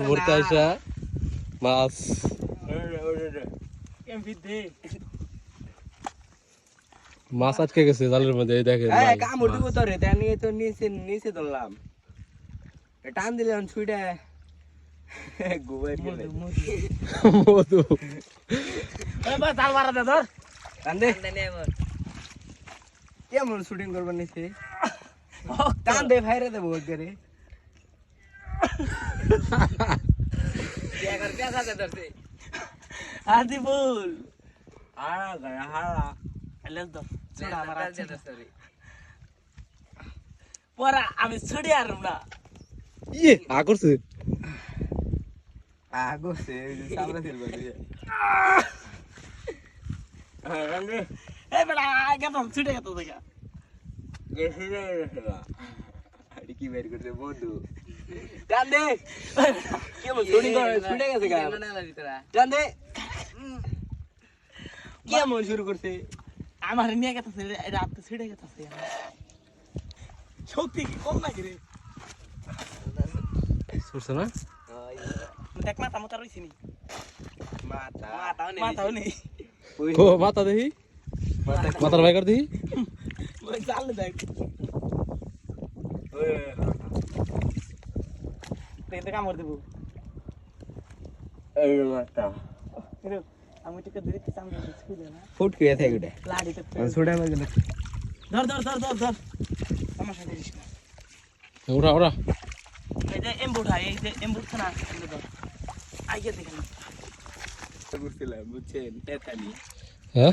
ভরতে আসা মাছ মাছ আটকে গেছে জালের মধ্যে দেখেন হ্যাঁ কামড়। ঢুকো তো রে তা নিয়ে তো নিচে নিচে ধরলাম টান দিলে ছুটে মধু জাল মারা দে ধর টান দে কেমন শুটিং করবার নিচে টান দে ভাইরে দে বহুত করে আদি বল হারা গায়া হারা লেস ধর ছোড়া আমার আছে পরে আমি ছড়ি আর না ইয়ে আ করছে আগো সে সামনে দিল বলে হ্যাঁ টান দে গেছে কেমন শুটিং করে ছুটে গেছে গা টান দে কেমন শুরু করছে আমার নিয়ে গেতেছে রাত ছিড়ে গেতেছে শক্তি কি কম নাকি রে করছে না দেখ মাথা মাথা রইছি নি মাথা মাথাও নেই ও মাথা দেখি মাথার ভাই কর দেখি ওই জাল দেখ দেখতে কামড় দেবো। এই এরে, আমি তোকে ধরে কি সামনে স্কুলে না। ফুট কে থাকে এটা লাড়ি তো ছুটে মার গেল ধর ধর ধর ধর ধর। সাথে দিস না। ওরা ওরা এই যে এমবুট হয় এই যে এমবুট না এমনি ধর। আইয়ে দেখেন করছিলাম বুঝছেন? তেতানি হ্যাঁ?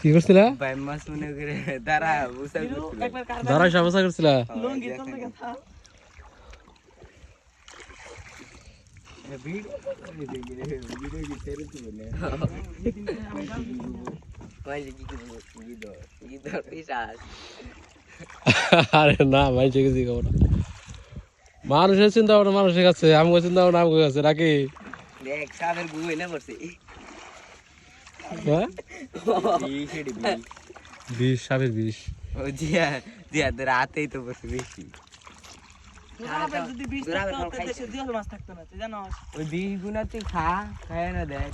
কি করছিলা? ভাই মাছ মনে করে দাঁড়া বুঝা সাবসা করছিলা? লঙ্গি ভিডিও ভিডিও কি ছেড়ে দিবে না আরে না, ভাই, ঠিক আছে খবর মানুষের চিন্তা ভাবনা মানুষের কাছে আমাকে চিন্তা ভাবনা আমাকে কাছে, নাকি? দেখ সাদের ছেড়ে বিষ, সাপের বিষ। ও জিয়া জিয়া, তোর হাতেই তো বসে বেশি ওই বিষ গুনা তুই খা খায় না দেখ।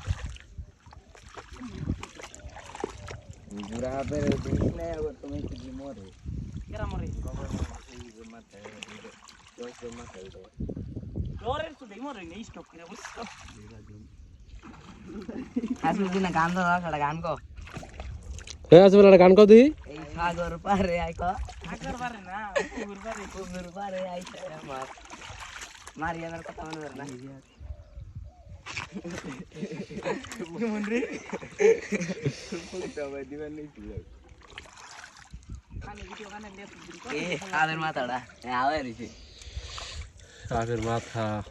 বুড়া হাতের বিষ নেই আবার তুমি কি মরে? কেরা মরে? জ্বরের তো দেই মরে নেই স্টপ করে বুঝছ আসলে দিনা গান কো হ্যাঁ গান কো বারে না পুকুর বারে কুমির পারে আইছে আমার মারিয়ানার কথা মনে ধরে না কেমন রে দিবেন নেই কানে ভিডিও কানে লেপ দিবি এ সাদের মাথাটা আওয়াজ হইছে সাপের মাথা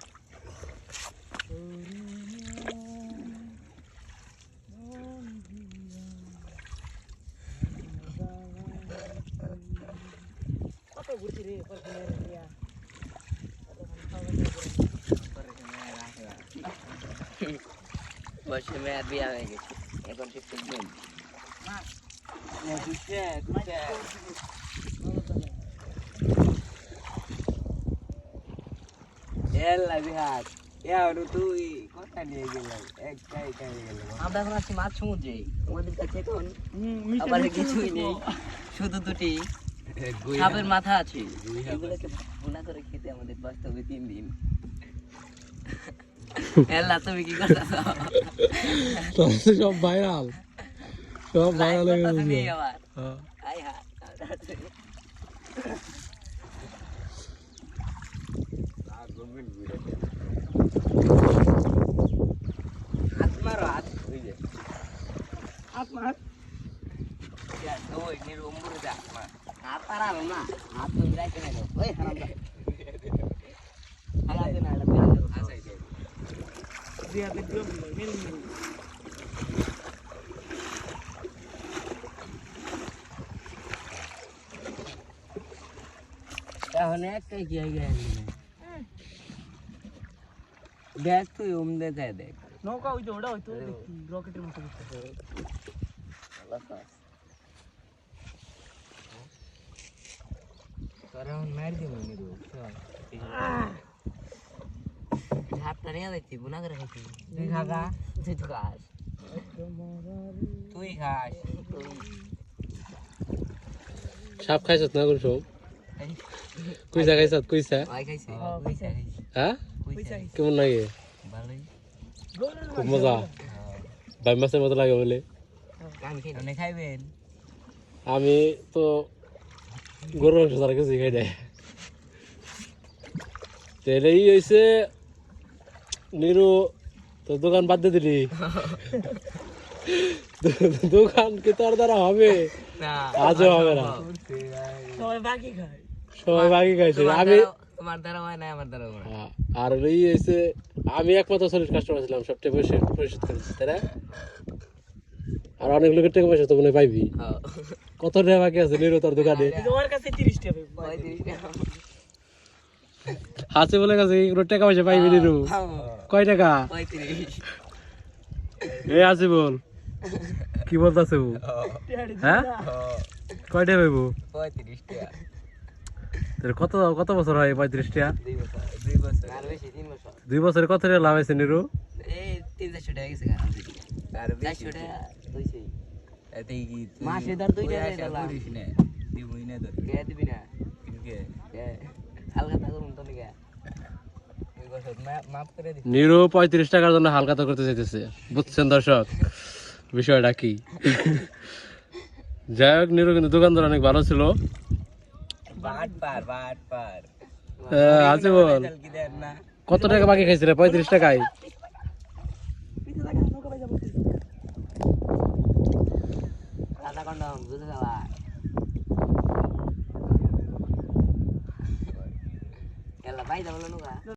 কত ঘুরছি রে বসে বিয়া হয়ে গেছে এখন ঠিক ঠিক আমরা এখন আছি মাছ সমুদ্রে আমাদের কাছে এখন কিছুই নেই। শুধু দুটি। সাপের মাথা আছে। এগুলোকে ভুনা করে খেতে আমাদের বাস্তব হবে তিন দিন। এল্লা তুমি কি করছ সব ভাইরাল সব ভাইরাল হয়ে গেছে। আই হ্যাঁ। আই হা হাত মারো হাত ওই যে আপনার ওই নির উম্বুরে যা হাত পারালো না হাত তো রাখতে না ওই হারাম হারাতে না এটা বেরা দেবো হাসাই দে রিয়া ভিডিও মেল মেল এখন একটাই কি হয়ে গেল দেখ তুই উম দে দেখ দেখ নৌকা ওই তো ওটা হয়তো রকেটের মতো করতে তোরা এখন মার দিব নিরু চল হাতটা নিয়ে যাইছি বুনা করে খাইছি তুই খাগা তুই তো খাস তুই খাস তুই সাপ খাইছত না কোন সব কুইসা খাইছত কুইসা ভাই খাইছে কুইসা খাইছে হ্যাঁ কুইসা কেমন লাগে ভালোই খুব মজা ভাই মাছের মতো লাগে বলে আমি খাই অনেক খাইবেন আমি তো গরু মাংস ছাড়া কিছু খাই ই হয়েছে নিরু তো দোকান বাদ দিয়ে দিলি। দোকান কি তোর দ্বারা হবে? আজও হবে না। সবাই বাকি খায়। সবাই বাকি খাইছে আমি তোমার দ্বারা হয় না আমার দ্বারা হয় আর ই হয়েছে আমি একমাত্র সলিড কাস্টমার ছিলাম সবটা পরিশোধ পরিশোধ করেছি তাই আর অনেক লোকের টাকা পয়সা তো মনে হয় পাইবি। কত টাকা বাকি আছে? নিরু তোর দোকানে। তোমার কাছে তিরিশ টাকা। পঁয়ত্রিশ টাকা। হাসি বলে গেছে টাকা পয়সা পাইবি নিরু হ্যাঁ, কয় টাকা? পঁয়ত্রিশ। এ আসি বল কি বলতাছে ও? হ্যাঁ? কয় টাকা পাইবো পঁয়ত্রিশ টাকা। তোর কত কত বছর হয় পঁয়ত্রিশ টাকা? দুই বছর দুই বছর। আর বেশি তিন বছর। দুই বছরে কত টাকা লাভ হয়েছে নিরু এই তিন চারশো টাকা গেছে টাকা। মাসে ধর কে দিবি না? কে হালকা থাকুন তো নিরু পঁয়ত্রিশ টাকার জন্য হালকাতা করতে চাইতেছে। বুঝছেন দর্শক বিষয়টা কি? যাই হোক নিরু কিন্তু দোকানদার অনেক ভালো ছিল। আছে বল। কত টাকা বাকি খাইছিল পঁয়ত্রিশ টাকায়? আধা ঘণ্টা বুঝে যাবা এলা ভাই যাব না